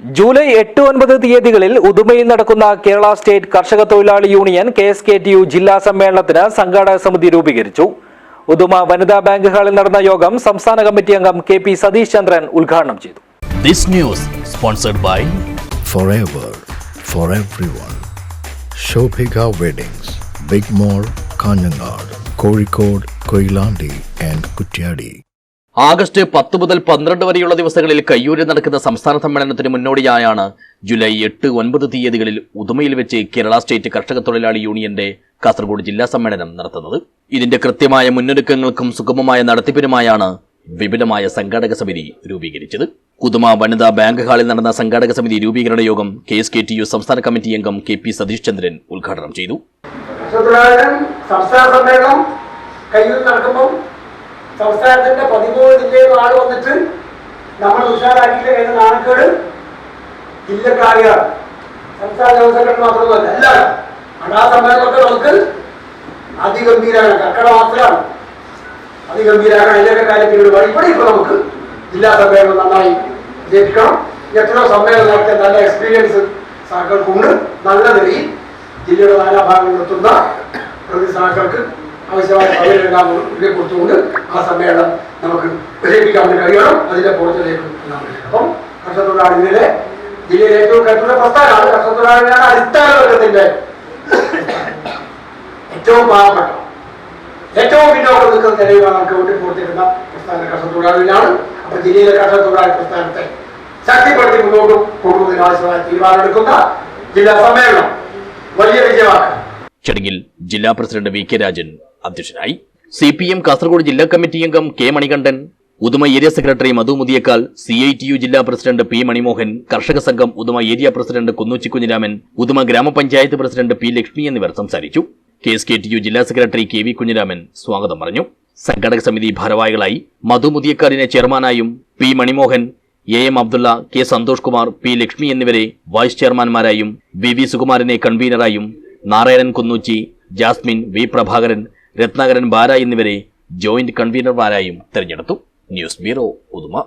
July എട്ട് ഒൻപത് തീയതികളിൽ ഉദുമയിൽ നടക്കുന്ന കേരള സ്റ്റേറ്റ് കർഷക തൊഴിലാളി union K S K T U ജില്ലാ സമ്മേളനത്തിന് സംഘാടക സമിതി രൂപീകരിച്ചു ഉദുമ വനിതാ ബാങ്ക് ഹാളിൽ നടന്ന യോഗം സംസ്ഥാന കമ്മിറ്റി അംഗം കെ പി സതീഷ് ചന്ദ്രൻ ഉദ്ഘാടനം ചെയ്തു sponsored by for ever for for everyone. Shobhika weddings big mall Kanhangad Kozhikode Koyilandy and Kutyadi. August പത്ത് മുതൽ പന്ത്രണ്ട് വരെയുള്ള ദിവസങ്ങളിൽ കയ്യൂരിൽ നടക്കുന്ന സംസ്ഥാന സമ്മേളനത്തിന് മുന്നോടിയായാണ് ജൂലൈ എട്ട് ഒൻപത് തീയതികളിൽ ഉദുമയിൽ വെച്ച് കേരള സ്റ്റേറ്റ് കർഷക തൊഴിലാളി യൂണിയന്റെ കാസർഗോഡ് ജില്ലാ സമ്മേളനം നടത്തുന്നത്. ഇതിന്റെ കൃത്യമായ മുന്നൊരുക്കങ്ങൾക്കും സുഗമമായ നടത്തിപ്പിനുമായാണ് വിപുലമായ സംഘാടക സമിതി രൂപീകരിച്ചത്. കുതുമ വനിതാ ബാങ്ക് ഹാളിൽ നടന്ന സംഘാടക സമിതി രൂപീകരണ യോഗം K S K T U സംസ്ഥാന കമ്മിറ്റി അംഗം കെ പി സതീഷ് ചന്ദ്രൻ ഉദ്ഘാടനം ചെയ്തു. സംസ്ഥാന സമ്മേളനം നടക്കുമ്പോൾ സംസ്ഥാനത്തിന്റെ പതിമൂന്ന് ജില്ലയിൽ നിന്ന് ആൾ വന്നിട്ട് നമ്മൾ ഉഷാറാക്കിയില്ല കഴിഞ്ഞ നാണക്കേട് ജില്ലക്കാരിയാണ്. സംസ്ഥാന ജനറൽ സെക്രട്ടറി മാത്രമല്ല എല്ലാവരും. അണാ സമ്മേളനമൊക്കെ നമുക്ക് അതിഗംഭീരമാണ് കക്കട മാത്രമാണ് അതിഗംഭീരമാണ് അതിന്റെയൊക്കെ കാര്യത്തിൽ ഇവിടെ ഇപ്പൊ നമുക്ക് ജില്ലാ സമ്മേളനം നന്നായി ജയിക്കണം എത്രയോ സമ്മേളനം നടത്തിയ നല്ല എക്സ്പീരിയൻസ് സാക്കൾക്കുണ്ട്. നല്ല നിലയിൽ ജില്ലയുടെ നാനാഭാഗങ്ങളിലെത്തുന്ന പ്രതി സാക്കൾക്ക് ആവശ്യമായ സൗകര്യമെല്ലാം ഇതിനെ കൊടുത്തുകൊണ്ട് ആ സമ്മേളനം നമുക്ക് വിജയിപ്പിക്കാൻ കഴിയണം. അതിന്റെ പുറത്തിലേക്ക് അപ്പം കർഷക കർഷകത്തൊഴിലാളികളെ ജില്ലയിലെ ഏറ്റവും കരുത്തുള്ള പ്രസ്ഥാനമാണ് കർഷകത്തൊഴിലാളികളാണ് അടിസ്ഥാന വർഗത്തിന്റെ ഏറ്റവും പാവപ്പെട്ട ഏറ്റവും പിന്നോക്കം നിൽക്കുന്ന നിലയിലാണ് നമുക്ക് വോട്ടിൽ പ്രവർത്തിക്കുന്ന പ്രസ്ഥാന കർഷക തൊഴിലാളികളാണ് അപ്പൊ ജില്ലയിലെ കർഷക തൊഴിലാളി പ്രസ്ഥാനത്തെ ശക്തിപ്പെടുത്തി മുന്നോട്ട് കൊണ്ടുപോകുന്നതിന് ആവശ്യമായ തീരുമാനമെടുക്കുന്ന ജില്ലാ സമ്മേളനം. വലിയ വിജയമാക്കാം ചടങ്ങിൽ ജില്ലാ പ്രസിഡന്റ് വി കെ രാജൻ അധ്യക്ഷനായി സി പി എം കാസർഗോഡ് ജില്ലാ കമ്മിറ്റി അംഗം K Manikandan Uduma area secretary Madhu Muthiyakkal C I T U ജില്ലാ പ്രസിഡന്റ് പി മണിമോഹൻ കർഷക സംഘം ഉദുമ ഏരിയ പ്രസിഡന്റ് കുന്നൂച്ചി കുഞ്ഞിരാമൻ ഉദുമ ഗ്രാമപഞ്ചായത്ത് പ്രസിഡന്റ് പി ലക്ഷ്മി എന്നിവർ സംസാരിച്ചു. K S K T U ജില്ലാ സെക്രട്ടറി കെ വി കുഞ്ഞിരാമൻ സ്വാഗതം പറഞ്ഞു. സംഘടക സമിതി ഭാരവാഹികളായി മധു മുതിയക്കാലിനെ ചെയർമാനായും P Manimohan A M Abdulla K Santhosh Kumar P Lakshmi എന്നിവരെ വൈസ് ചെയർമാൻമാരായും വി വി സുകുമാരനെ കൺവീനറായും നാരായണൻ കുന്നൂച്ചി ജാസ്മിൻ വി പ്രഭാകരൻ രത്നാകരൻ ബാര എന്നിവരെ ജോയിന്റ് കൺവീനർമാരായും തെരഞ്ഞെടുത്തു. News bureau Uduma.